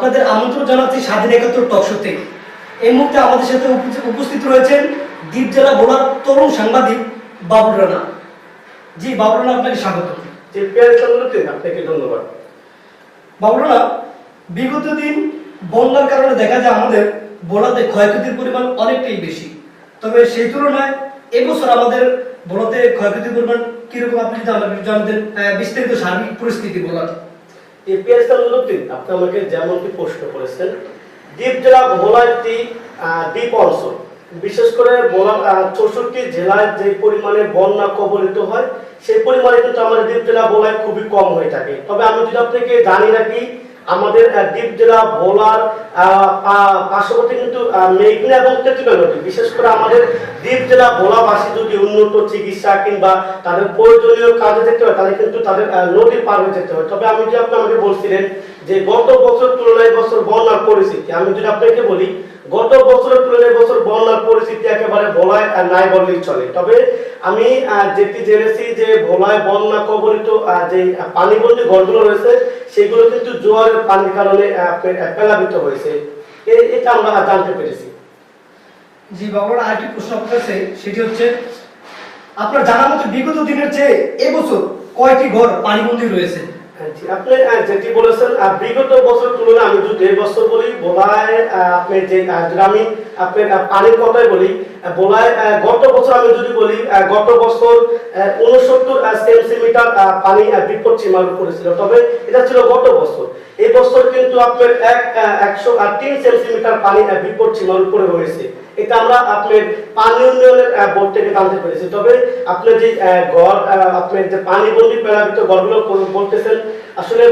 আপনাদের আমন্ত্রণ জানাচ্ছি স্বাধীন একাত্তর টকশোতে এই মুহূর্তে আমাদের সাথে উপস্থিত রয়েছেন দ্বীপ জেলা বোলার তরুণ সাংবাদিক বাবুল রানা। জি বাবুল রানা আপনাকে স্বাগত। আপনাকে ধন্যবাদ। বাবুল রানা বিগত দিন বন্যার কারণে দেখা যায় আমাদের বোলাতে ক্ষয়ক্ষতির পরিমাণ অনেকটাই বেশি। তবে সেই তুলনায় এবছর আমাদের বোলাতে ক্ষয়ক্ষতির পরিমাণ কীরকম আপনি যদি জানতেন বিস্তারিত সার্বিক পরিস্থিতি বলার। আপনি আমাকে যেমনটি প্রশ্ন করেছেন, দ্বীপ জেলা ভোলা একটি দ্বীপ অঞ্চল, বিশেষ করে ভোলা চৌষট্টি জেলায় যে পরিমাণে বন্যা কবলিত হয়, সেই পরিমাণে কিন্তু আমাদের দ্বীপ জেলা ভোলায় খুবই কম হয়ে থাকে। তবে আমি যদি আপনাকে জানি রাখি আমাদের দ্বীপ জেলা ভোলার পার্শ্ববর্তী কিন্তু মেঘনা এবং তেঁতুলিয়া নদী। বিশেষ করে আমাদের দ্বীপ জেলা ভোলাবাসী যদি উন্নত চিকিৎসা কিংবা তাদের প্রয়োজনীয় কাজে যেতে হয় তাহলে কিন্তু তাদের আহ, নদী পার হয়ে যেতে হয়। তবে আমি যদি আপনি আমাকে বলছিলেন যে গত বছর তুলনায় বছর বন্যার পরিস্থিতি আমি যদি আপনাকে বলি গত বছরের তুলনায় বছর বন্যার পরিস্থিতি একেবারে ভোলায় আহ, নাই বললেই চলে। তবে আমি যেটি জেনেছি যে ভোলায় বন্যা কবলিত যে পানিবন্দী ঘরগুলো রয়েছে সেগুলো কিন্তু জোয়ারের পানির কারণে প্লাবিত হয়েছে। এটা আমরা জানতে পেরেছি। জি, বাবার আরেকটি প্রশ্ন আপনার সেটি হচ্ছে, আপনার জানা মতো বিগত দিনের চেয়ে এবছর কয়টি ঘর পানিবন্দী রয়েছে? আপনি যেটি বলেছেন বিগত তুলনায় আমি যদি বছর বলি বোলায় আপনি যে গ্রামীণ আহ, পানির কথাই বলি বোলায় গত বছর আমি যদি বলি গত বছর উনসত্তর সেন্টিমিটার পানি বিপদ সীমার করেছিল ছিল। তবে এটা ছিল গত বছর। এই বছর কিন্তু আপনার এক একশো তিন সেন্টিমিটার পানি বিপদ সীমার উপরে হয়েছে এটা আমরা আপনার পানি উন্নয়নের বোর্ড থেকে জানতে পেরেছি। তবে আপনার যে ঘর আপনার যে পানিবন্দী ঘরগুলো বলতেছেন, আসলে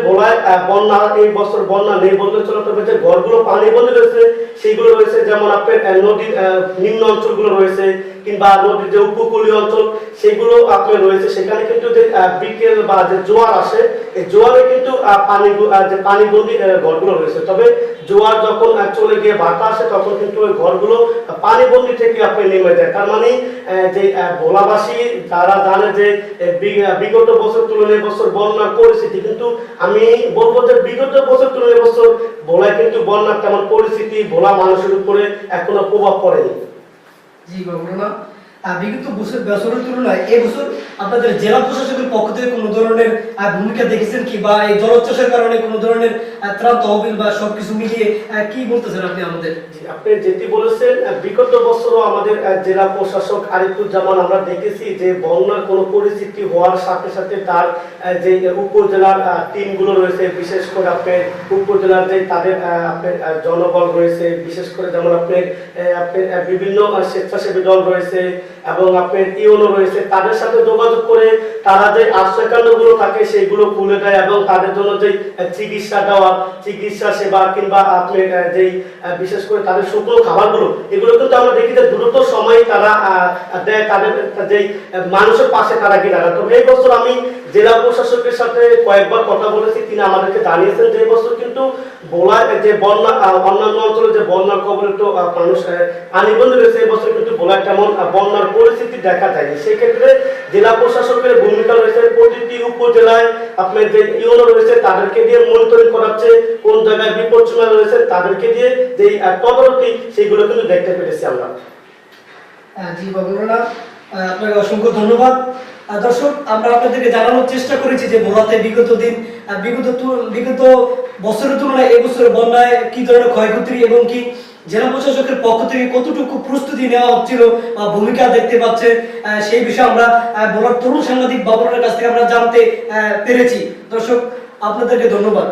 বন্যা, এই বছর বন্যা নেই বলতে চলে, তবে যে ঘরগুলো পানিবন্দী রয়েছে, সেইগুলো রয়েছে, যেমন আপনার নদীর নিম্ন অঞ্চলগুলো রয়েছে কিংবা নদীর যে উপকূলীয় অঞ্চল, সেগুলো আপনার রয়েছে। সেখানে কিন্তু যে বিকেল বা যে জোয়ার আসে, এই জোয়ারে কিন্তু পানি যে পানিবন্দী ঘরগুলো রয়েছে। তবে জোয়ার যখন চলে গিয়ে বাতা আসে, তখন কিন্তু ওই ঘরগুলো পানিবন্দী থেকে আপনি নেমে যায়। তার মানে যে ভোলাবাসী যারা জানে যে বিগত বছর তুলনায় বছর বন্যার পরিস্থিতি কিন্তু আমি বলব যে বিগত বছর তুলনায় বছর ভোলায় কিন্তু বন্যার তেমন পরিস্থিতি ভোলা মানুষের উপরে এখনও প্রভাব পড়েনি। জি বাবুল রানা আহ, বিগত বছর বছরের তুলনায় এই বছর আপনাদের জেলা প্রশাসকের পক্ষ থেকে কোনো ধরনের ভূমিকা দেখেছেন কি? বা এই জলোচ্ছ্বাসের কারণে ধরনের ত্রাণ তহবিল বা সবকিছু মিলিয়ে কি বলতেছেন আপনি আমাদের? আপনি যেটি বলেছেন বিগত বছরও আমাদের জেলা প্রশাসক আরিফুজ্জামান আমরা দেখেছি যে বন্যার কোনো পরিস্থিতি হওয়ার সাথে সাথে তার যে উপজেলার টিমগুলো রয়েছে, বিশেষ করে আপনার উপজেলার যে তাদের আপনার জনবল রয়েছে, বিশেষ করে যেমন আপনার আপনার বিভিন্ন স্বেচ্ছাসেবী দল রয়েছে এবং আপনার টিওলো রয়েছে, তাদের সাথে যোগাযোগ করে তারা যে আশ্রয়কেন্দ্রগুলো থাকে সেইগুলো খুলে দেয় এবং তাদের জন্য যে চিকিৎসা দেওয়া, চিকিৎসা সেবা কিংবা আপনার যে যেই বিশেষ করে তাদের শুকনো খাবারগুলো, এগুলো কিন্তু আমরা দেখি যে দ্রুত সময়ে তারা দেয়, তাদের যেই মানুষের পাশে তারা গিয়ে দাঁড়ায়। তবে এই বছর আমি জেলা প্রশাসকের সাথে কয়েকবার কথা বলেছি তিনি আমাদেরকে জানিয়েছেন যে বছর কিন্তু বোলায় যে বন্যা অন্যান্য অঞ্চলে যে বন্যার কবলিত আহ, মানুষ আহ, পানিবন্দী রয়েছে এই বছর কিন্তু বোলায় তেমন বন্যার পরিস্থিতি দেখা যায়নি। সেক্ষেত্রে জেলা প্রশাসকের ভূমিকা রয়েছে প্রতিটি উপজেলায় আপনার যে ইউনো রয়েছে তাদেরকে দিয়ে মনিটরিং করাচ্ছে কোন জায়গায় সীমা রয়েছে তাদেরকে দিয়ে যে তদারকি সেইগুলো কিন্তু দেখতে পেরেছি আমরা। জি আহ, আপনাকে অসংখ্য ধন্যবাদ। দর্শক, আমরা আপনাদেরকে জানানোর চেষ্টা করেছি যে ভোলাতে বিগত দিন বিগত বিগত বছরের তুলনায় এবছরের বন্যায় কি ধরনের ক্ষয়ক্ষতি এবং কি জেলা প্রশাসকের পক্ষ থেকে কতটুকু প্রস্তুতি নেওয়া হচ্ছিল বা ভূমিকা দেখতে পাচ্ছে সেই বিষয়ে আমরা ভোলার তরুণ সাংবাদিক বাবুরের কাছ থেকে আমরা জানতে পেরেছি। দর্শক, আপনাদেরকে ধন্যবাদ।